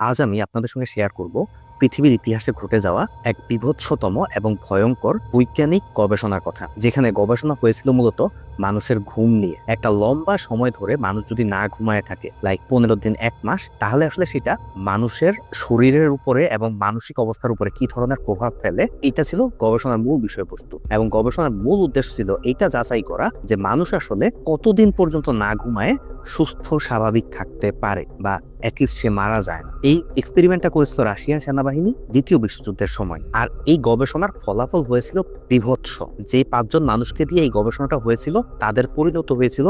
আজ আমি আপনাদের সঙ্গে শেয়ার করব। পৃথিবীর ইতিহাসে ঘটে যাওয়া এক বিভৎসতম এবং ভয়ঙ্কর বৈজ্ঞানিক গবেষণার কথা, যেখানে গবেষণা হয়েছিল মূলত মানুষের ঘুম নিয়ে। একটা লম্বা সময় ধরে মানুষ যদি না ঘুমায় থাকে লাইক পনেরো দিন, এক মাস, তাহলে আসলে সেটা মানুষের শরীরের উপরে এবং মানসিক অবস্থার উপরে কি ধরনের প্রভাব ফেলে, এটা ছিল গবেষণার মূল বিষয়বস্তু। এবং গবেষণার মূল উদ্দেশ্য ছিল এটা যাচাই করা যে মানুষ আসলে কতদিন পর্যন্ত না ঘুমায়, সুস্থ, স্বাভাবিক থাকতে পারে বা অ্যাটলিস্ট সে মারা যায় না। এই এক্সপেরিমেন্টটা করেছিল রাশিয়ান সেনাবাহিনী দ্বিতীয় বিশ্বযুদ্ধের সময়। আর এই গবেষণার ফলাফল হয়েছিল বিভৎস। যে পাঁচজন মানুষকে দিয়ে এই গবেষণাটা হয়েছিল, তাদের পরিণত হয়েছিল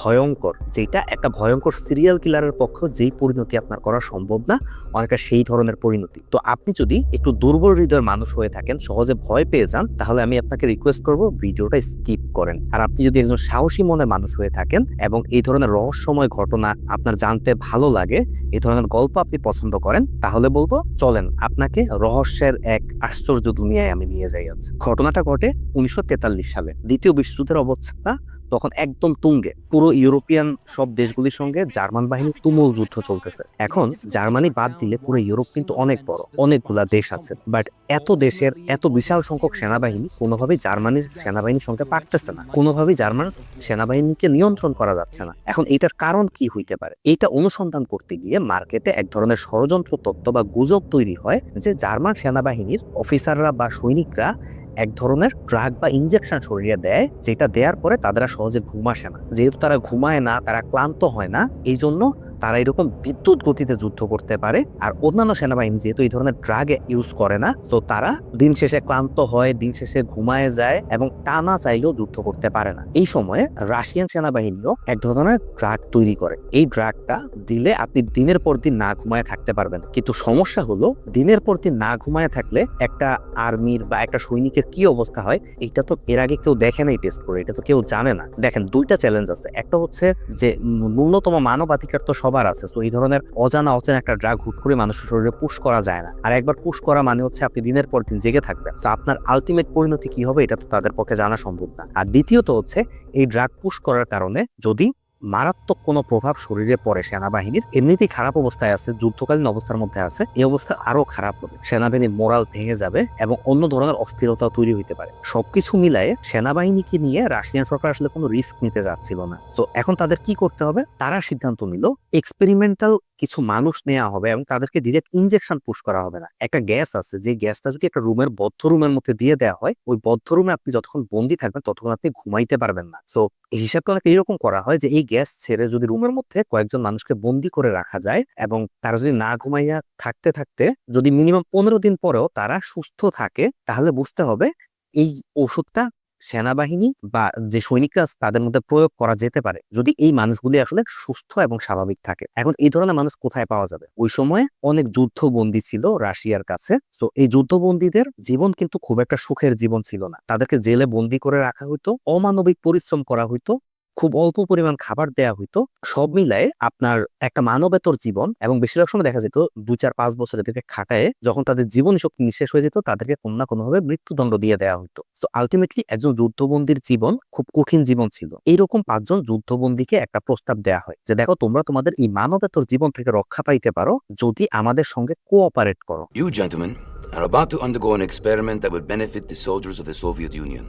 ভয়ঙ্কর যেটা একটা ভয়ঙ্কর সিরিয়াল কিলারের পক্ষ যেই পরিণতি আপনার করা সম্ভব না, অনেকটা সেই ধরনের পরিণতি। তো আপনি যদি একটু দুর্বল হৃদয়ের মানুষ হয়ে থাকেন, সহজে ভয় পেয়ে যান, তাহলে আমি আপনাকে রিকোয়েস্ট করব ভিডিওটা স্কিপ করেন। আর আপনি যদি একজন সাহসী মনের মানুষ হয়ে থাকেন এবং এই ধরনের রহস্যময় ঘটনা আপনার জানতে ভালো লাগে, এই ধরনের গল্প আপনি পছন্দ করেন, তাহলে বলব, চলেন আপনাকে রহস্যের এক আশ্চর্য দুনিয়ায় আমি নিয়ে যাই আজ। ঘটনাটা ঘটে উনিশশো তেতাল্লিশ সালে। দ্বিতীয় বিশ্বযুদ্ধের অবস্থা তখন একদম তুঙ্গে। পুরো ইউরোপিয়ান সব দেশগুলির সঙ্গে জার্মান বাহিনী তুমুল যুদ্ধ চলতেছে। এখন জার্মানি বাদ দিলে পুরো ইউরোপ কিন্তু অনেক বড়, অনেকগুলা দেশ আছে। বাট এত দেশের এত বিশাল সংখ্যক সেনাবাহিনী কোনোভাবেই জার্মানির সেনাবাহিনীর সঙ্গে পারতেছে না। কোনোভাবেই জার্মান সেনাবাহিনীকে নিয়ন্ত্রণ করা যাচ্ছে না। এখন এটার কারণ কি হইতে পারে? এইটা অনুসন্ধান করতে গিয়ে মার্কেটে এক ধরনের ষড়যন্ত্র তত্ত্ব বা গুজব তৈরি হয় যে জার্মান সেনাবাহিনীর অফিসাররা বা সৈনিকরা এক ধরনের ড্রাগ বা ইনজেকশন শরীরে দেয়, যেটা দেওয়ার পরে তাদের সহজে ঘুম আসে না। যেহেতু তারা ঘুমায় না, তারা ক্লান্ত হয় না এই জন্য তারা এরকম বিদ্যুৎ গতিতে যুদ্ধ করতে পারে আর অন্যান্য সেনাবাহিনী যেহেতু এই ধরনের ড্রাগ ইউজ করে না, তো তারা দিন শেষে ক্লান্ত হয়, দিন শেষে ঘুমায় যায় এবং টানা চাইলেও যুদ্ধ করতে পারে না। এই সময়ে রাশিয়ান সেনাবাহিনীও এক ধরনের ড্রাগ তৈরি করে। এই ড্রাগটা দিলে আপনি দিনের পর দিন না ঘুমায় থাকতে পারবেন। কিন্তু সমস্যা হলো, দিনের পর দিন না ঘুমায় থাকলে একটা আর্মির বা একটা সৈনিকের কি অবস্থা হয়, এটা তো এর আগে কেউ দেখে নাই টেস্ট করে, এটা তো কেউ জানে না। দেখেন দুইটা চ্যালেঞ্জ আছে। একটা হচ্ছে যে ন্যূনতম মানবাধিকার তো সবার আছে। তো এই ধরনের অজানা, অচেনা একটা ড্রাগ হুট করে মানুষের শরীরে পুশ করা যায় না। আর একবার পুশ করা মানে হচ্ছে আপনি দিনের পর দিন জেগে থাকবেন। তো আপনার আলটিমেট পরিণতি কি হবে? এটা তো তাদের পক্ষে জানা সম্ভব না। আর দ্বিতীয়ত হচ্ছে, এই ড্রাগ পুশ করার কারণে যদি মারাত্মক কোনো প্রভাব শরীরে পড়ে সেনাবাহিনীর। এমনিতেই খারাপ অবস্থায় আছে, যুদ্ধকালীন অবস্থার মধ্যে আছে। এই অবস্থা আরও খারাপ হবে। সেনাবাহিনীর মোরাল ভেঙে যাবে এবং অন্য ধরনের অস্থিরতা তৈরি হইতে পারে। সবকিছু মিলায়ে সেনাবাহিনীকে নিয়ে রাশিয়ান সরকার আসলে কোনো রিস্ক নিতে যাচ্ছিল না। তো এখন তাদের কি করতে হবে? তারা সিদ্ধান্ত নিল এক্সপেরিমেন্টাল কিছু মানুষ নেওয়া হবে এবং তাদেরকে ডিরেক্ট ইনজেকশন পুশ করা হবে না। একটা গ্যাস আছে, যে গ্যাসটা যদি একটা রুমের বদ্ধ রুমের মধ্যে দিয়ে দেওয়া হয়, ওই বদ্ধ রুমে আপনি যতক্ষণ বন্দি থাকবেন, ততক্ষণ আপনি ঘুমাইতে পারবেন না। তো হিসাবটা অনেক এরকম করা হয় যে এই গ্যাস ছেড়ে যদি রুমের মধ্যে কয়েকজন মানুষকে বন্দি করে রাখা যায় এবং তারা যদি না ঘুমাইয়া থাকতে থাকতে যদি মিনিমাম পনেরো দিন পরেও তারা সুস্থ থাকে, তাহলে বুঝতে হবে এই ওষুধটা সেনাবাহিনী বা যে সৈনিকরা তাদের মধ্যে প্রয়োগ করা যেতে পারে যদি এই মানুষগুলি আসলে সুস্থ এবং স্বাভাবিক থাকে। এখন এই ধরনের মানুষ কোথায় পাওয়া যাবে? ওই সময়ে অনেক যুদ্ধবন্দী ছিল রাশিয়ার কাছে। তো এই যুদ্ধবন্দীদের জীবন কিন্তু খুব একটা সুখের জীবন ছিল না। তাদেরকে জেলে বন্দি করে রাখা হইতো, অমানবিক পরিশ্রম করা হইতো খুব অল্প পরিমাণ খাবার দেয়া হইতো, সব মিলায়ে আপনার একটা মানবেতর জীবন এবং বেশিরভাগ সময় দেখা যেত দু চার পাঁচ বছর এদেরকে খাটায় যখন তাদের জীবন শক্তি নিঃশেষ হয়ে যেত, তাদেরকে কোনো না কোনোভাবে মৃত্যুদণ্ড দিয়ে দেওয়া হতো তো আলটিমেটলি একজন যুদ্ধবন্দির জীবন খুব কঠিন জীবন ছিল। এইরকম পাঁচজন যুদ্ধবন্দীকে একটা প্রস্তাব দেওয়া হয় যে, দেখো, তোমরা তোমাদের এই মানবেতর জীবন থেকে রক্ষা পাইতে পারো যদি আমাদের সঙ্গে কোঅপারেট করো। You gentlemen are about to undergo an experiment that would benefit the soldiers of the Soviet Union.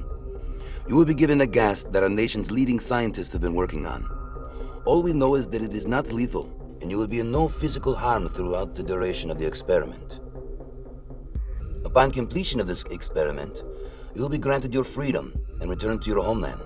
You will be given a gas that our nation's leading scientists have been working on. All we know is that it is not lethal, and you will be in no physical harm throughout the duration of the experiment. Upon completion of this experiment, you will be granted your freedom and returned to your homeland.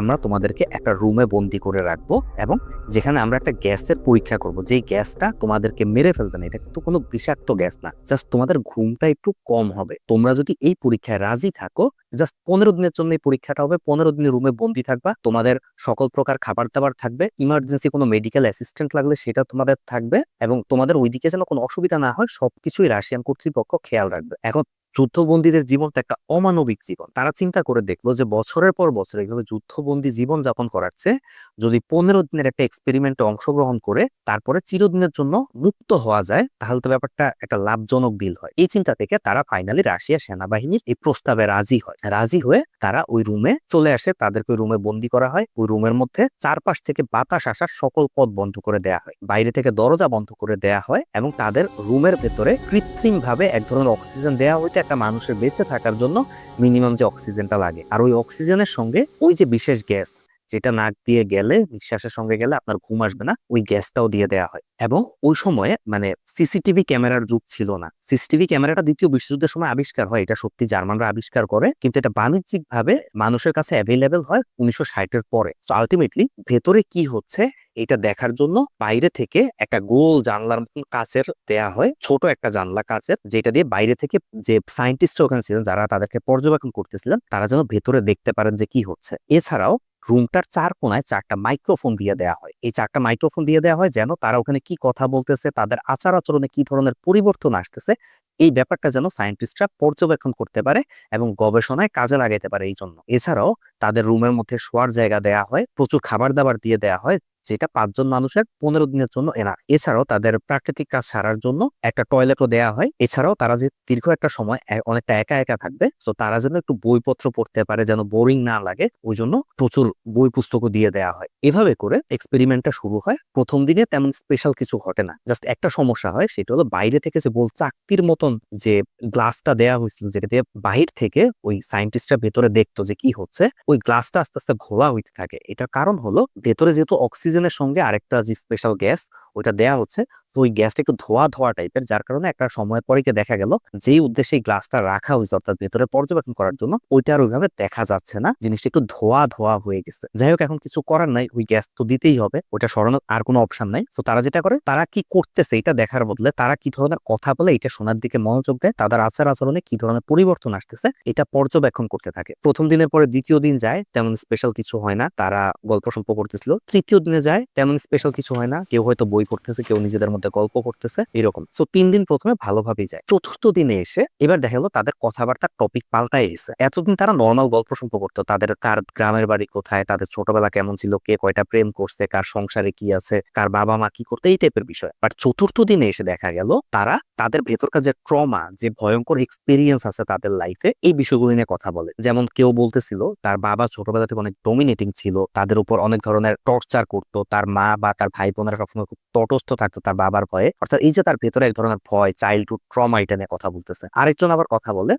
আমরা তোমাদেরকে একটা রুমে বন্দি করে রাখব এবং যেখানে আমরা একটা গ্যাসের পরীক্ষা করব। যেই গ্যাসটা তোমাদেরকে মেরে ফেলবে না, এটা কিন্তু কোনো বিষাক্ত গ্যাস না। জাস্ট তোমাদের ঘুমটা একটু কম হবে। তোমরা যদি এই পরীক্ষায় রাজি থাকো জাস্ট পনেরো দিনের জন্য এই পরীক্ষাটা হবে। পনেরো দিনের রুমে বন্দি থাকবা। তোমাদের সকল প্রকার খাবার দাবার থাকবে। ইমার্জেন্সি কোনো মেডিকেল অ্যাসিস্ট্যান্ট লাগলে সেটা তোমাদের থাকবে এবং তোমাদের ওইদিকে যেন কোনো অসুবিধা না হয়, সবকিছুই রাশিয়ান কর্তৃপক্ষ খেয়াল রাখবে। এখন যুদ্ধবন্দীদের জীবন তো একটা অমানবিক জীবন। তারা চিন্তা করে দেখল যে বছরের পর বছর এইভাবে যুদ্ধবন্দী জীবন যাপন করাচ্ছে, যদি পনেরো দিনের একটা এক্সপেরিমেন্টে অংশগ্রহণ করে তারপরে চিরদিনের জন্য মুক্ত হওয়া যায়, তাহলে তো ব্যাপারটা একটা লাভজনক বিল হয়। এই চিন্তা থেকে তারা ফাইনালি রাশিয়া সেনাবাহিনীর এই প্রস্তাবে রাজি হয়। রাজি হয়ে তারা ওই রুমে চলে আসে, তাদেরকে ওই রুমে বন্দি করা হয়। ওই রুমের মধ্যে চারপাশ থেকে বাতাস আসার সকল পথ বন্ধ করে দেয়া হয়। বাইরে থেকে দরজা বন্ধ করে দেয়া হয় এবং তাদের রুমের ভেতরে কৃত্রিম ভাবে এক ধরনের অক্সিজেন দেয়া হইতে একটা মানুষের বেঁচে থাকার জন্য মিনিমাম যে অক্সিজেনটা লাগে। আর ওই অক্সিজেনের সঙ্গে ওই যে বিশেষ গ্যাস যেটা নাক দিয়ে গেলে, নিঃশ্বাসের সঙ্গে গেলে আপনার ঘুম আসবে না, ওই গ্যাসটাও দিয়ে দেওয়া হয়। এবং ওই সময়ে মানে সিসিটিভি ক্যামেরার যুগ ছিল না। সিসিটিভি ক্যামেরাটা দ্বিতীয় বিশ্বযুদ্ধের সময় আবিষ্কার হয়, এটা সত্যি জার্মানরা আবিষ্কার করে। কিন্তু এটা বাণিজ্যিক ভাবে মানুষের কাছে অ্যাভেলেবেল হয় উনিশশো ষাটের পরে। তো আলটিমেটলি ভেতরে কি হচ্ছে, এটা দেখার জন্য বাইরে থেকে একটা গোল জানলার মতন কাচের দেয়া হয়, ছোট একটা জানলা কাচের, যেটা দিয়ে বাইরে থেকে যে সায়েন্টিস্ট ওখানে ছিলেন, যারা তাদেরকে পর্যবেক্ষণ করতেছিলেন, তারা যেন ভেতরে দেখতে পারেন যে কি হচ্ছে। এছাড়াও রুমটার চার কোনায় চারটা মাইক্রোফোন দিয়ে দেওয়া হয়। এই চারটা মাইক্রোফোন দিয়ে দেওয়া হয় যেন তারা ওখানে কি কথা বলতেছে, তাদের আচার আচরণে কি ধরনের পরিবর্তন আসতেছে, এই ব্যাপারটা যেন সায়েন্টিস্টরা পর্যবেক্ষণ করতে পারে এবং গবেষণায় কাজে লাগাইতে পারে এই জন্য এছাড়াও তাদের রুমের মধ্যে শোয়ার জায়গা দেয়া হয়, প্রচুর খাবার দাবার দিয়ে দেয়া হয় যেটা পাঁচজন মানুষের পনেরো দিনের জন্য এনাফ। এছাড়াও তাদের প্রাকৃতিক কাজ সারার জন্য একটা টয়লেটও দেয়া হয়। এছাড়াও তারা যে দীর্ঘ একটা সময় অনেকটা একা একা থাকবে, তো তারা যেন একটু বইপত্র পড়তে পারে, যেন বোরিং না লাগে, ওই জন্য প্রচুর বই পুস্তকও দিয়ে দেয়া হয়। এভাবে করে এক্সপেরিমেন্টটা শুরু হয়। প্রথম দিনে তেমন স্পেশাল কিছু ঘটে না। জাস্ট একটা সমস্যা হয়, সেটা হলো বাইরে থেকে যে বল চাকতির মতন যে গ্লাসটা দেয়া হয়েছিল, যেটা দিয়ে বাহির থেকে ওই সায়েন্টিস্টরা ভেতরে দেখতো যে কি হচ্ছে, ওই গ্লাসটা আস্তে আস্তে ঘোলা হইতে থাকে। এটার কারণ হলো ভেতরে যেহেতু অক্সিজেনের সঙ্গে আরেকটা যে স্পেশাল গ্যাস ওইটা দেয়া হচ্ছে। তো ওই গ্যাসটা একটু ধোয়া ধোয়া টাইপের যার কারণে একটা সময়ের পরে দেখা গেল যেই উদ্দেশ্যে গ্লাসটা রাখা হয়েছে, অর্থাৎ ভেতরে পর্যবেক্ষণ করার জন্য, ওইটা আর ওইভাবে দেখা যাচ্ছে না। জিনিসটা একটু ধোয়া ধোয়া হয়ে গেছে। যাই হোক, এখন কিছু করার নাই, ওই গ্যাস তো দিতেই হবে ওটা সরানোর আর কোনো অপশন নাই। তো তারা যেটা করে, তারা কি করতেছে এটা দেখার বদলে, তারা কি ধরনের কথা বলে, এটা শোনার দিকে মনোযোগ দেয়, তাদের আচার আচরণে কি ধরনের পরিবর্তন আসতেছে, এটা পর্যবেক্ষণ করতে থাকে। প্রথম দিনের পরে দ্বিতীয় দিন যায়, তেমন স্পেশাল কিছু হয় না, তারা গল্প সম্প করতেছিল, তৃতীয় দিনে যায়, তেমন স্পেশাল কিছু হয় না, কেউ হয়তো বই পড়তেছে, কেউ নিজেদের মধ্যে গল্প করতেছে, এরকম। তো তিন দিন প্রথমে ভালোভাবেই যায়। চতুর্থ দিনে এসে এবার দেখা গেলো তাদের কথাবার্তার টপিক পাল্টাই এসে এতদিন তারা নর্মাল গল্প সম্প করতো। তাদের কার গ্রামের বাড়ি কোথায়, তাদের ছোটবেলা কেমন ছিল, কে কয়টা প্রেম করছে, কার সংসারে কি আছে, কার বাবা মা কি করতে, এই টাইপের বিষয়। বাট চতুর্থ দিনে এসে দেখা গেল তারা তাদের ভেতরকার যে ট্রমা যে ভয়ঙ্কর এক্সপিরিয়েন্স আছে তাদের লাইফে এই বিষয়গুলো নিয়ে কথা বলে। যেমন কেউ বলতেছিল, তার বাবা ছোটবেলা থেকে অনেক ডমিনেটিং ছিল, তাদের উপর অনেক ধরনের টর্চার করতো, তার মা বা তার ভাই বোনেরা সবসময় খুব তটস্থ থাকতো, তার বাবার ভয়ে। অর্থাৎ এই যে তার ভেতরে এক ধরনের ভয় চাইল্ডহুড ট্রমা এটা নিয়ে কথা বলতেছে। আরেকজন আবার কথা বলে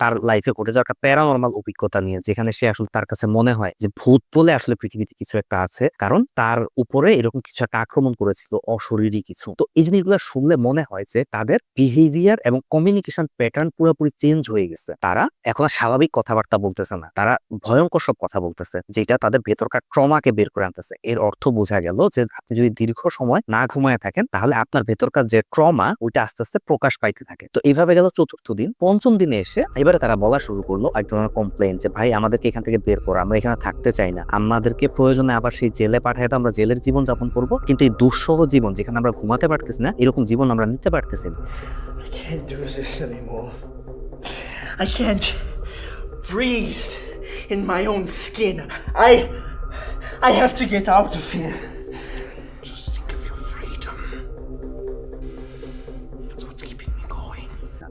তার লাইফে ঘটে যাওয়া একটা প্যারানর্মাল অভিজ্ঞতা নিয়ে, যেখানে সে আসলে তার কাছে মনে হয় যে ভূত বলে আসলে পৃথিবীতে কিছু একটা আছে। কারণ তার উপরে এরকম কিছু একটা আক্রমণ করেছিল, অশরীরী কিছু। তো এই জিনিসগুলো শুনলে মনে হয় যে তাদের বিহেভিয়ার এবং কমিউনিকেশন প্যাটার্ন পুরোপুরি চেঞ্জ হয়ে গেছে। তারা এখন স্বাভাবিক কথাবার্তা বলতেছে না। তারা ভয়ঙ্কর সব কথা বলতেছে, যেটা তাদের ভেতরকার ট্রমাকে বের করে আনতেছে। এর অর্থ বোঝা গেল যে আপনি যদি দীর্ঘ সময় না ঘুমায় থাকেন, তাহলে আপনার ভেতরকার যে ট্রমা ওইটা আস্তে আস্তে প্রকাশ পাইতে থাকে। তো এইভাবে গেল চতুর্থ দিন। পঞ্চম দিনে এসে এবারে তারা বলা শুরু করল, এক ধরনের কমপ্লেন যে, ভাই, আমাদেরকে এখান থেকে বের করো, আমরা এখানে থাকতে চাই না। আমাদেরকে প্রয়োজনে আবার সেই জেলে পাঠায় তো আমরা জেলের জীবন যাপন করব। কিন্তু এই দুঃসহ জীবন, যেখানে আমরা ঘুমাতে পারতেছি না, এরকম জীবন আমরা নিতে পারতেছি না। I have to get out of here.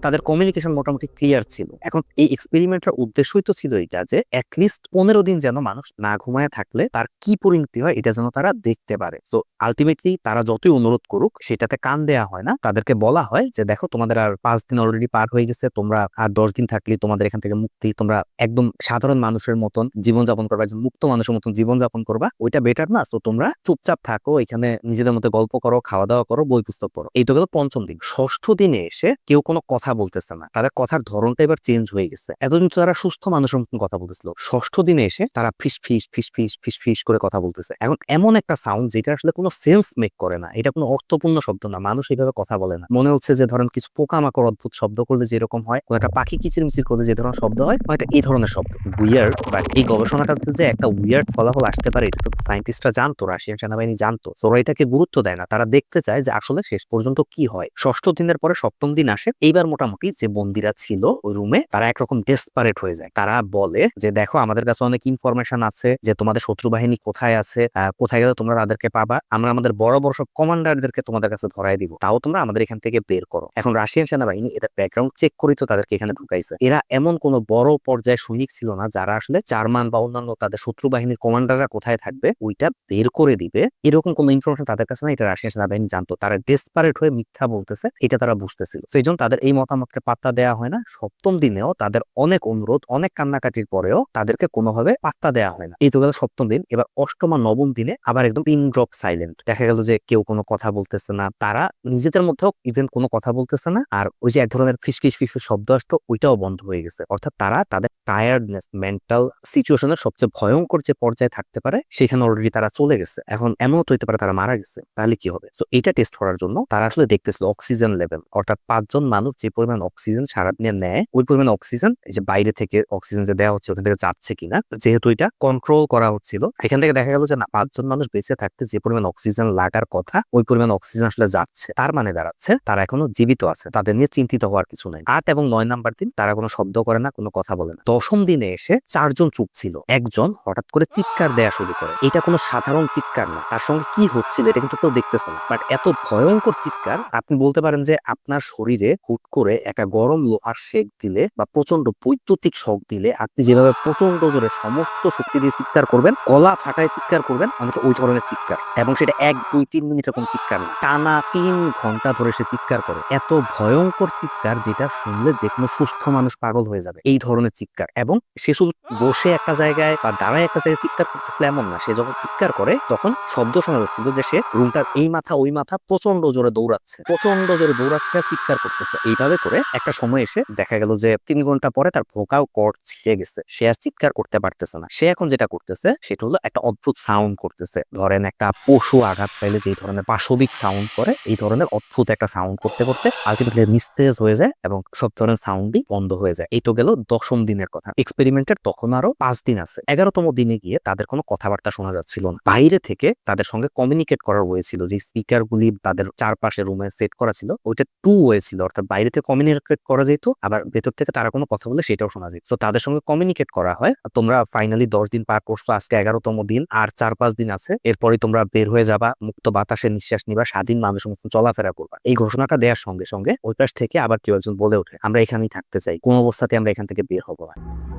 তাদের কমিউনিকেশন মোটামুটি ক্লিয়ার ছিল। এখন এই এক্সপেরিমেন্টের উদ্দেশ্যই তো ছিল এটা যে অ্যাটলিস্ট পনেরো দিন যেন মানুষ না ঘুমায় থাকলে তার কি পরিণতি হয় এটা যেন তারা দেখতে পারে। তো আলটিমেটলি তারা যতই অনুরোধ করুক, সেটাতে কান দেয়া হয় না। তাদেরকে বলা হয় যে, দেখো, তোমাদের আর পাঁচ দিন অলরেডি পার হয়ে গেছে। তোমরা আর দশ দিন থাকলে তোমাদের এখান থেকে মুক্তি। তোমরা একদম সাধারণ মানুষের মতন জীবনযাপন করবা, একজন মুক্ত মানুষের মতন জীবনযাপন করবা। ওইটা বেটার না। তো তোমরা চুপচাপ থাকো। এখানে নিজেদের মধ্যে গল্প করো, খাওয়া দাওয়া করো বই পুস্তক পড়ো। এই তো গেল পঞ্চম দিন। ষষ্ঠ দিনে এসে কেউ কোনো কথা বলতেছে না। তাদের কথার ধরনটা এবার চেঞ্জ হয়ে গেছে। এতদিন তো তারা সুস্থ মানুষের মতন কথা বলতেছিল। ষষ্ঠ দিনে এসে তারা ফিস ফিস ফিস ফিস ফিস ফিস করে কথা বলতেছে। এখন এমন একটা সাউন্ড যেটা আসলে কোনো সেন্স মেক করে না। এটা কোনো অর্থপূর্ণ শব্দ না। মানুষ এইভাবে কথা বলে না। মনে হচ্ছে যে ধরেন কিছু পোকামাকড় অদ্ভুত শব্দ করলে যেরকম হয় একটা পাখি কিচিরমিচির করলে যে ধরনের শব্দ হয় একটা এই ধরনের শব্দ। উইয়ার্ড বাট এই গবেষণাটাতে যে একটা উইয়ার্ড ফলাফল আসতে পারে, এটা তো সায়েন্টিস্টরা জানতো, রাশিয়ান সেনাবাহিনী জানতো। তো এটাকে গুরুত্ব দেয় না। তারা দেখতে চায় যে আসলে শেষ পর্যন্ত কি হয়। ষষ্ঠ দিনের পরে সপ্তম দিন আসে। এইবার মোটামুটি যে বন্দিরা ছিল ওই রুমে তারা একরকম ডেসপারেট হয়ে যায়। তারা বলে যে, দেখো, আমাদের কাছে অনেক ইনফরমেশন আছে যে, তোমাদের শত্রু বাহিনী কোথায় আছে কোথায় গেলে তোমরা তাদেরকে পাবা। আমরা আমাদের বড় বড় সব কমান্ডারদেরকে তোমাদের কাছে ধরাই দিব। তাও তোমরা আমাদের এখান থেকে বের করো। এখন রাশিয়ান সেনাবাহিনী এদের ব্যাকগ্রাউন্ড চেক করেই তো তাদেরকে এখানে ঢুকাইছে। এরা এমন কোন বড় পর্যায়ে সৈনিক ছিল না, যারা আসলে জার্মান বা অন্যান্য তাদের শত্রু বাহিনীর কমান্ডাররা কোথায় থাকবে, ওইটা বের করে দিবে। এরকম কোনো ইনফরমেশন তাদের কাছে না এটা রাশিয়ান সেনাবাহিনী জানতো। তারা ডেসপারেট হয়ে মিথ্যা বলতেছে, এটা তারা বুঝতেছিল। সেই জন্য তাদের এই মতামতকে পাত্তা দেওয়া হয় না। সপ্তম দিনেও তাদের অনেক অনুরোধ, অনেক কান্নাকাটির পরেও তাদেরকে কোনোভাবে পাত্তা দেওয়া হয় না। এই তো গেল সপ্তম দিন। এবার অষ্টম আর নবম দিনে আবার একদম পিন ড্রপ সাইলেন্ট দেখা গেল যে কেউ কোনো কথা বলতেছে না। তারা নিজেদের মধ্যেও ইভেন কোনো কথা বলতেছে না। আর ওই যে এক ধরনের ফিসফিস ফিসফিস শব্দ আসতো, ওইটাও বন্ধ হয়ে গেছে। অর্থাৎ তারা তাদের টায়ার্ডনেস মেন্টাল সিচুয়েশনের সবচেয়ে ভয়ঙ্কর যে পর্যায়ে থাকতে পারে, সেখানে অলরেডি তারা চলে গেছে। এখন এমন তো হইতে পারে তারা মারা গেছে। তাহলে কি হবে? তো এটা টেস্ট করার জন্য তারা আসলে দেখতেছিল অক্সিজেন লেভেল অর্থাৎ পাঁচজন মানুষ যে পরিমাণ অক্সিজেন সারাদিনে নেয়, ওই পরিমাণ অক্সিজেন এই যে বাইরে থেকে অক্সিজেন যে দেওয়া হচ্ছে, ওখান থেকে যাচ্ছে কিনা, যেহেতু এটা কন্ট্রোল করা হচ্ছিল, এখান থেকে দেখা গেল যে না, পাঁচজন মানুষ বেঁচে থাকতে যে পরিমাণ অক্সিজেন লাগার কথা, ওই পরিমাণ অক্সিজেন আসলে যাচ্ছে। তার মানে দাঁড়াচ্ছে, তারা এখনও জীবিত আছে। তাদের নিয়ে চিন্তিত হওয়ার কিছু নাই। আট এবং নয় নাম্বার দিন তারা কোনো শব্দ করে না, কোনো কথা বলে না। দশম দিনে এসে চারজন চুপ ছিল। একজন হঠাৎ করে চিৎকার দেয়া শুরু করে। এটা কোনো সাধারণ চিৎকার না। তার সঙ্গে কি হচ্ছিল এটা কিন্তু কেউ দেখতেছে না। বাট এত ভয়ঙ্কর চিৎকার, আপনি বলতে পারেন যে আপনার শরীরে হুট করে একটা গরম লোহার শেক দিলে বা প্রচণ্ড বৈদ্যুতিক শখ দিলে আপনি যেভাবে প্রচণ্ড জোরে সমস্ত শক্তি দিয়ে চিৎকার করবেন, গলা ফাটায় চিৎকার করবেন অনেকে ওই ধরনের চিৎকার। এবং সেটা এক, দুই, তিন মিনিট এরকম চিৎকার না। টানা তিন ঘণ্টা ধরে সে চিৎকার করে। এত ভয়ঙ্কর চিৎকার যেটা শুনলে যে কোনো সুস্থ মানুষ পাগল হয়ে যাবে। এই ধরনের চিৎকার এবং সে শুধু বসে একটা জায়গায় বা দাঁড়ায় একটা জায়গায় চিৎকার করতেছিল এমন না। সে যখন চিৎকার করে, তখন শব্দ শোনা যাচ্ছিল যে সে রুমটার এই মাথা, ওই মাথা প্রচণ্ড জোরে দৌড়াচ্ছে প্রচণ্ড জোরে দৌড়াচ্ছে আর চিৎকার করতেছে। এইভাবে করে একটা সময় এসে দেখা গেল যে তিন ঘণ্টা পরে তার ভোকাও কর ছিঁড়ে গেছে। সে আর চিৎকার করতে পারতেছে না। সে এখন যেটা করতেছে, সেটা হলো একটা অদ্ভুত সাউন্ড করতেছে। ধরেন একটা পশু আঘাত পাইলে যে ধরনের পাশবিক সাউন্ড করে, এই ধরনের অদ্ভুত একটা সাউন্ড করতে করতে আলটিমেটলি নিস্তেজ হয়ে যায় এবং সব ধরনের সাউন্ডই বন্ধ হয়ে যায়। এই তো গেল দশম দিনের কথা। এক্সপেরিমেন্টের তখন আরও পাঁচ দিন আছে। এগারোতম দিনে গিয়ে তাদের কোনো কথাবার্তা শোনা যাচ্ছিল না। বাইরে থেকে তাদের সঙ্গে কমিউনিকেট করার ওয়ে ছিল যে স্পিকার গুলি তাদের চারপাশে রুমে সেট করা ছিল। ওইটা টু ওয়ে ছিল, অর্থাৎ বাইরে থেকে কমিউনিকেট করা যেত, আবার ভেতর থেকে তারা কোনো কথা বলে সেটাও শোনা যেত। তো তাদের সঙ্গে কমিউনিকেট করা হয়। তোমরা ফাইনালি দশ দিন পার করছ, আজকে এগারোতম দিন, আর চার পাঁচ দিন আছে। এরপরে তোমরা বের হয়ে যাবা, মুক্ত বাতাসে নিঃশ্বাস নিবা, স্বাধীন মানুষের মতো চলাফেরা করবা। এই ঘোষণাটা দেওয়ার সঙ্গে সঙ্গে ওই পাশ থেকে আবার কেউ একজন বলে ওঠে, আমরা এখানেই থাকতে চাই। কোন অবস্থাতে আমরা এখান থেকে বের হব না।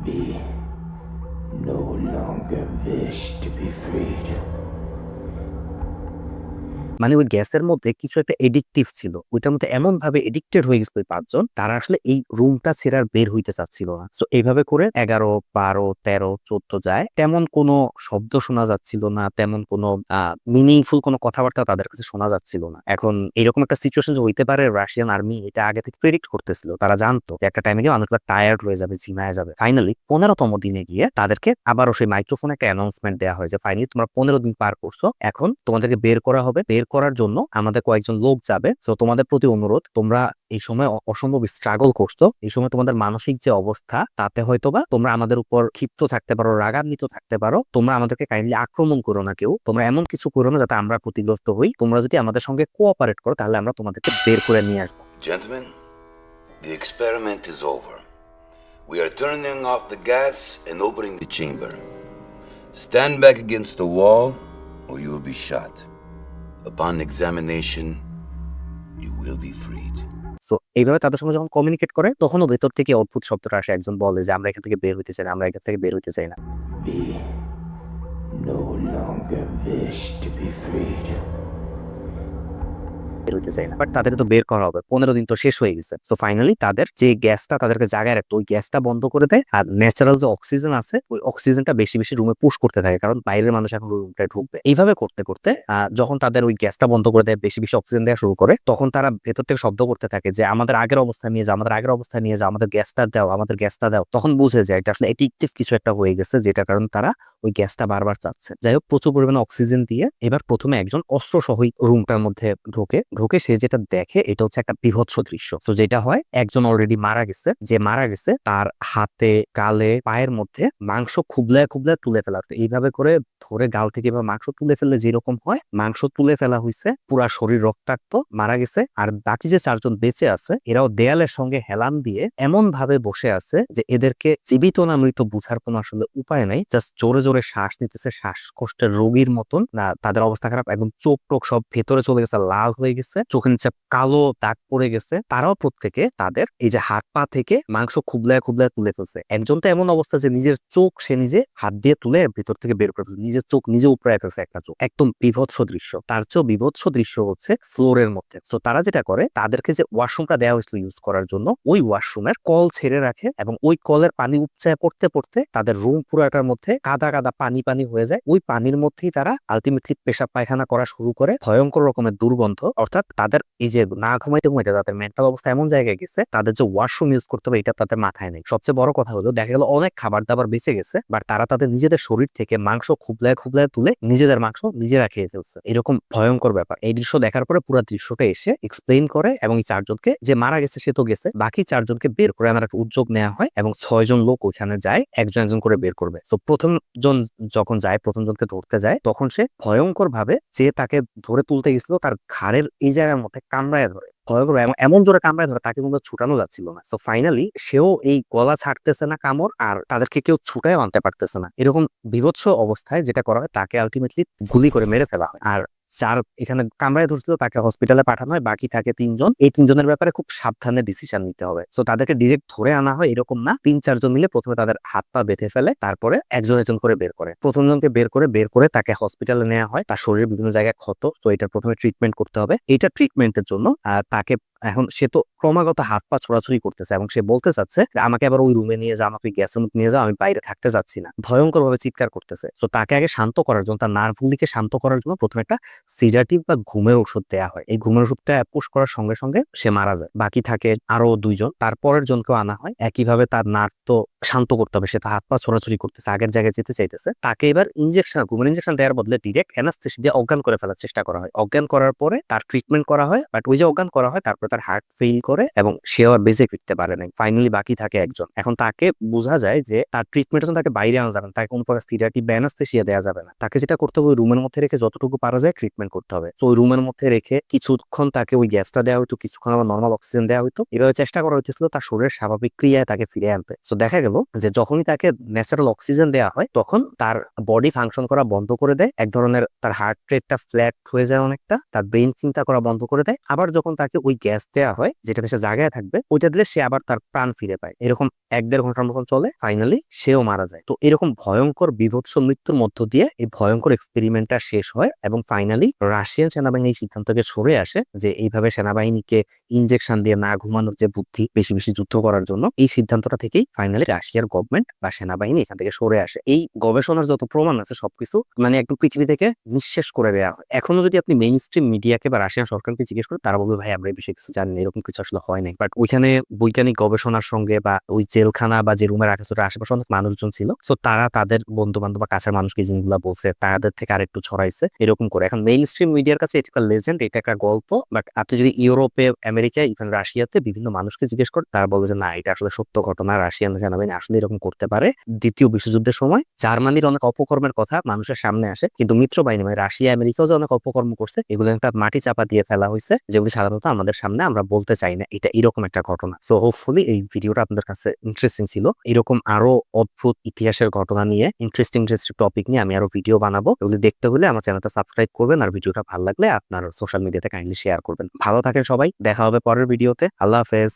We no longer wish to be freed. মানে ওই গ্যাসের মধ্যে কিছু একটা এডিকটিভ ছিল। ওইটার মধ্যে এমন ভাবে এডিক্টেড হয়ে গেছিল পাঁচজন, তারা আসলে এই রুমটা ছেড়ে আর বের হইতে চাচ্ছিল না। তো এইভাবে করে এগারো, বারো, তেরো, চোদ্দ যায়। তেমন কোনো শব্দ শোনা যাচ্ছিল না, তেমন কোনো মিনিংফুল কোনো কথাবার্তা তাদের কাছে শোনা যাচ্ছিল না। এখন এরকম একটা সিচুয়েশন হইতে পারে রাশিয়ান আর্মি এটা আগে থেকে প্রেডিক্ট করতেছিল, তারা জানতো যে একটা টাইমে গিয়ে মানুষগুলো টায়ার্ড হয়ে যাবে, ঝিমায় যাবে। ফাইনালি পনেরোতম দিনে গিয়ে তাদেরকে আবারও সেই মাইক্রোফোনে একটা অ্যানাউন্সমেন্ট দেওয়া হয় যে ফাইনালি তোমরা পনেরো দিন পার করছ, এখন তোমাদেরকে বের করা হবে, বের করার জন্য আমাদের কয়েকজন লোক যাবে তো তোমাদের প্রতি অনুরোধ তোমরা এই সময় অসম্ভব স্ট্রাগল করছ এই সময় তোমাদের মানসিক যে অবস্থা তাতে হয়তো বা তোমরা আমাদের উপর ক্ষিপ্ত থাকতে পারো রাগান্বিত থাকতে পারো তোমরা আমাদেরকে কাইন্ডলি আক্রমণ করো না কেউ তোমরা এমন কিছু করো না যাতে আমরা ক্ষতিগ্রস্ত হই তোমরা যদি আমাদের সঙ্গে কোঅপারেট করো তাহলে আমরা তোমাদেরকে বের করে নিয়ে আসব Gentlemen, the experiment is over. We are turning off the gas and opening the chamber. Stand back against the wall, or you will be shot. Upon examination, you will be freed. So এইভাবে তাদের সঙ্গে যখন communicate করে তখনও ভেতর থেকে অদ্ভুত শব্দটা আসে একজন বলে যে আমরা এখান থেকে বের হইতে চাই না আমরা এখান থেকে বের হইতে চাই না We no longer wish to be freed. বের চাই না। বাট তাদের তো বের করা হবে। পনেরো দিন তো শেষ হয়ে গেছে। তো ফাইনালি তাদের যে গ্যাসটা তাদেরকে জায়গায় রাখতো ওই গ্যাসটা বন্ধ করে দেয়। আর ন্যাচারাল যে অক্সিজেন আছে, ওই অক্সিজেনটা বেশি বেশি রুমে পুশ করতে থাকে। কারণ বাইরের মানুষ এখন রুমটায় ঢুকবে। এইভাবে করতে করতে যখন তাদের ওই গ্যাসটা বন্ধ করে দেয়, বেশি বেশি অক্সিজেন দেওয়া শুরু করে, তখন তারা ভেতর থেকে শব্দ করতে থাকে যে, আমাদের আগের অবস্থা নিয়ে যাও, আমাদের আগের অবস্থা নিয়ে যাও, আমাদের গ্যাসটা দাও, আমাদের গ্যাসটা দাও। তখন বুঝে যায়, এটা আসলে এডিকটিভ কিছু একটা হয়ে গেছে যেটা কারণ তারা ওই গ্যাসটা বারবার চাচ্ছে। যাই হোক, প্রচুর পরিমাণে অক্সিজেন দিয়ে এবার প্রথমে একজন অস্ত্র সহই রুমটার মধ্যে ঢোকে। ঢোকে সে যেটা দেখে এটা হচ্ছে একটা বিভৎস দৃশ্য। তো যেটা হয়, একজন অলরেডি মারা গেছে। যে মারা গেছে, তার হাতে গালে পায়ের মধ্যে মাংস খুবলায় খুবলায় তুলে ফেলা এইভাবে করে ধরে গাল থেকে বা মাংস তুলে ফেললে যেরকম হয়, মাংস তুলে ফেলা হয়েছে, পুরা শরীর রক্তাক্ত, মারা গেছে। আর বাকি যে চারজন বেঁচে আছে, এরাও দেয়ালের সঙ্গে হেলান দিয়ে এমন ভাবে বসে আছে যে এদেরকে জীবিত না মৃত বুঝার কোনো আসলে উপায় নাই। জাস্ট জোরে জোরে শ্বাস নিতেছে, শ্বাসকষ্টের রোগীর মতন। না, তাদের অবস্থা খারাপ, একদম চোখ টোক সব ভেতরে চলে গেছে, লাল হয়ে গেছে। চোখের নিচে কালো দাগ পড়ে গেছে। তারাও প্রত্যেকে তাদের এই যে হাত পা থেকে মাংস খুবলায় খুবলায় তুলে ফেলছে। একজন তো এমন অবস্থা যে নিজের চোখ সে নিজে হাত দিয়ে তুলে ভিতর থেকে বের করে ফেলছে। নিজের চোখ নিজে উপরে ফেলছে একটা চোখ। একদম বিভৎস দৃশ্য। তার চেয়েও বিভৎস দৃশ্য হচ্ছে ফ্লোরের মধ্যে। তো তারা যেটা করে, তাদেরকে যে ওয়াশরুমটা দেওয়া হয়েছিল ইউজ করার জন্য, ওই ওয়াশরুমের কল ছেড়ে রাখে এবং ওই কলের পানি উপচায় পড়তে পড়তে তাদের রুম পুরাটার মধ্যে কাদা কাদা পানি পানি হয়ে যায়। ওই পানির মধ্যেই তারা আলটিমেটলি পেশাব পায়খানা করা শুরু করে। ভয়ঙ্কর রকমের দুর্গন্ধ। অর্থাৎ তাদের এই যে না ঘুমাইতে ঘুমাইতে তাদের মেন্টাল অবস্থা এমন জায়গায় গেছে, তাদের যে ওয়াশরুম ইউজ করতে হবে এটা তাদের মাথায় নেই। সবচেয়ে বড় কথা হলো দেখা গেল অনেক খাবার দাবার বেঁচে গেছে বাট তারা তাদের নিজেদের শরীর থেকে মাংস খুবলায় খুবলায় তুলে নিজেদের মাংস নিজেরা খেয়ে ফেলছে। এরকম ভয়ঙ্কর ব্যাপার। এই দৃশ্য দেখার পরে পুরো দৃশ্যটা এসে এক্সপ্লেইন করে এবং এই চারজনকে যে মারা গেছে সে তো গেছে, বাকি চারজনকে বের করে আনার একটা উদ্যোগ নেওয়া হয় এবং ছয় জন লোক ওইখানে যায়, একজন একজন করে বের করবে। তো প্রথম জন যখন যায়, প্রথম জনকে ধরতে যায়, তখন সে ভয়ঙ্কর ভাবে যে তাকে ধরে তুলতে গেছিল, তার ঘাড়ের এই জায়গার মধ্যে কামড়ায় ধরে ভয়ঙ্কর এমন- এমন জোরে কামড়ায় ধরে তাকে কিন্তু ছুটানো যাচ্ছিল না। তো ফাইনালি সেও এই গলা ছাড়তেছে না কামড় আর তাদেরকে কেউ ছুটায় আনতে পারতেছে না। এরকম বিভৎস অবস্থায় যেটা করা হয় তাকে আলটিমেটলি গুলি করে মেরে ফেলা হয়। আর যার এখানে কামড়ায় ধরছিল তাকে হসপিটালে পাঠানো হয়, বাকি থাকে তিনজন। এই তিনজনের ব্যাপারে খুব সাবধানে ডিসিশন নিতে হবে। তো তাদেরকে ডিরেক্ট ধরে আনা হয়, এরকম না। তিন, চারজন মিলে প্রথমে তাদের হাত পা বেঁধে ফেলে, তারপরে একজন একজন করে বের করে। প্রথমজনকে বের করে বের করে তাকে হসপিটালে নেওয়া হয়। তার শরীরের বিভিন্ন জায়গায় ক্ষত, তো এটা প্রথমে ট্রিটমেন্ট করতে হবে। এটা ট্রিটমেন্টের জন্য তাকে এখন সে তো ক্রমাগত হাত পা ছোড়াছুড়ি করতেছে এবং সে বলতে চাচ্ছে, আমাকে আবার ওই রুমে নিয়ে যাও, আমাকে গ্যাস রুম নিয়ে যাও, আমি বাইরে থাকতে যাচ্ছি না। ভয়ঙ্কর ভাবে চিৎকার করতেছে। তো তাকে আগে শান্ত করার জন্য, তার নার্ভগুলিকে শান্ত করার জন্য প্রথমে একটা সিডাটিভ বা ঘুমের ওষুধ দেওয়া হয়। এই ঘুমের ওষুধটা পুশ করার সঙ্গে সঙ্গে সে মারা যায়। বাকি থাকে আরও দুইজন। তারপরের জনকেও আনা হয়। একইভাবে তার নার্ভ তো শান্ত করতে হবে, সে তো হাত পা ছোড়াছুড়ি করতেছে, আগের জায়গায় যেতে চাইতেছে। তাকে এবার ইনজেকশন ঘুমের ইনজেকশন দেওয়ার বদলে ডিরেক্ট অ্যানাস্থেসি দিয়ে অজ্ঞান করে ফেলার চেষ্টা করা হয়। অজ্ঞান করার পরে তার ট্রিটমেন্ট করা হয় বাট ওই যে অজ্ঞান করা হয়, তারপরে তার হার্ট ফেইল করে এবং সে আর বেঁচে ফিরতে পারে নাই। ফাইনালি বাকি থাকে একজন। এখন তাকে বোঝা যায় যে তার ট্রিটমেন্টের জন্য তাকে বাইরে আনা যাবে না। তাকে কোনো প্রকার সিরাটি ব্যানাস্থেসিয়া দেওয়া যাবে না। তাকে যেটা করতে হবে, ওই রুমের মধ্যে রেখে যতটুকু পারা যায় ট্রিটমেন্ট করতে হবে। তো ওই রুমের মধ্যে রেখে কিছুক্ষণ তাকে ওই গ্যাসটা দেওয়া হতো কিছুক্ষণ আবার নর্মাল অক্সিজেন দেওয়া হতো এভাবে চেষ্টা করা হইতেছিল তার শরীরের স্বাভাবিক ক্রিয়ায় তাকে ফিরে আনতে। তো দেখা গেল যে যখনই তাকে ন্যাচারাল অক্সিজেন দেওয়া হয়, তখন তার বডি ফাংশন করা বন্ধ করে দেয়। এক ধরনের তার হার্ট রেটটা ফ্ল্যাট হয়ে যায় অনেকটা, তার ব্রেন চিন্তা করা বন্ধ করে দেয়। আবার যখন তাকে ওই গ্যাস দেওয়া হয়, যেটাতে সে জায়গায় থাকবে, ওইটা দিলে সে আবার তার প্রাণ ফিরে পায়। এরকম এক দেড় ঘণ্টার মতন চলে ফাইনালি সেও মারা যায়। তো এরকম ভয়ঙ্কর বিভৎস মৃত্যুর মধ্য দিয়ে এই ভয়ঙ্কর এক্সপেরিমেন্টটা শেষ হয় এবং ফাইনালি রাশিয়ান সেনাবাহিনী সিদ্ধান্তকে সরে আসে যে এইভাবে সেনাবাহিনীকে ইনজেকশন দিয়ে না ঘুমানোর যে বুদ্ধি, বেশি বেশি যুদ্ধ করার জন্য, এই সিদ্ধান্তটা থেকেই ফাইনালি রাশিয়ার গভর্নমেন্ট বা সেনাবাহিনী এখান থেকে সরে আসে। এই গবেষণার যত প্রমাণ আছে সবকিছু মানে একদম পৃথিবী থেকে নিঃশেষ করে দেওয়া হয়। এখনও যদি আপনি মেইন স্ট্রিম মিডিয়াকে বা রাশিয়ান সরকারকে জিজ্ঞেস করেন, তারা বলবে, ভাই, আমরা এই বিষয়ে কিছু জানি এরকম কিছু আসলে হয় নাই। বাট ওইখানে বৈজ্ঞানিক গবেষণার সঙ্গে বা ওই জেলখানা বা যে রুমে রাখা আশেপাশে অনেক মানুষজন ছিল। সো তারা তাদের বন্ধু বান্ধব বা কাছের মানুষকে জিনিসগুলো বলছে, তাদের থেকে আরেকটু ছড়াইছে, এরকম করে। এখন মেইন স্ট্রিম মিডিয়ার কাছে এটা একটা লেজেন্ড এটা একটা গল্প। বাট আপনি যদি ইউরোপে আমেরিকা ইভেন রাশিয়াতে বিভিন্ন মানুষকে জিজ্ঞেস করেন, তারা বলে যে, না, এটা আসলে সত্য ঘটনা, রাশিয়ান সেনাবাহিনী আসলে এরকম করতে পারে। দ্বিতীয় বিশ্বযুদ্ধের সময় জার্মানির অনেক অপকর্মের কথা মানুষের সামনে আসে। কিন্তু মিত্র বাহিনী মানে রাশিয়া, আমেরিকাও যে অনেক অপকর্ম করছে, এগুলো একটা মাটি চাপা দিয়ে ফেলা হয়েছে, যেগুলি সাধারণত আমাদের সামনে আমরা বলতে চাই না, এটা এরকম একটা ঘটনা। সো হোপফুলি এই ভিডিওটা আপনাদের কাছে ইন্টারেস্টিং ছিল। এরকম আরও অদ্ভুত ইতিহাসের ঘটনা নিয়ে ইন্টারেস্টিং ইন্টারেস্টিং টপিক নিয়ে আমি আরও ভিডিও বানাবো। এগুলি দেখতে হলে আমার চ্যানেলটা সাবস্ক্রাইব করবেন আর ভিডিওটা ভালো লাগলে আপনার সোশ্যাল মিডিয়াতে কাইন্ডলি শেয়ার করবেন। ভালো থাকেন সবাই, দেখা হবে পরের ভিডিওতে আল্লাহ হাফেজ।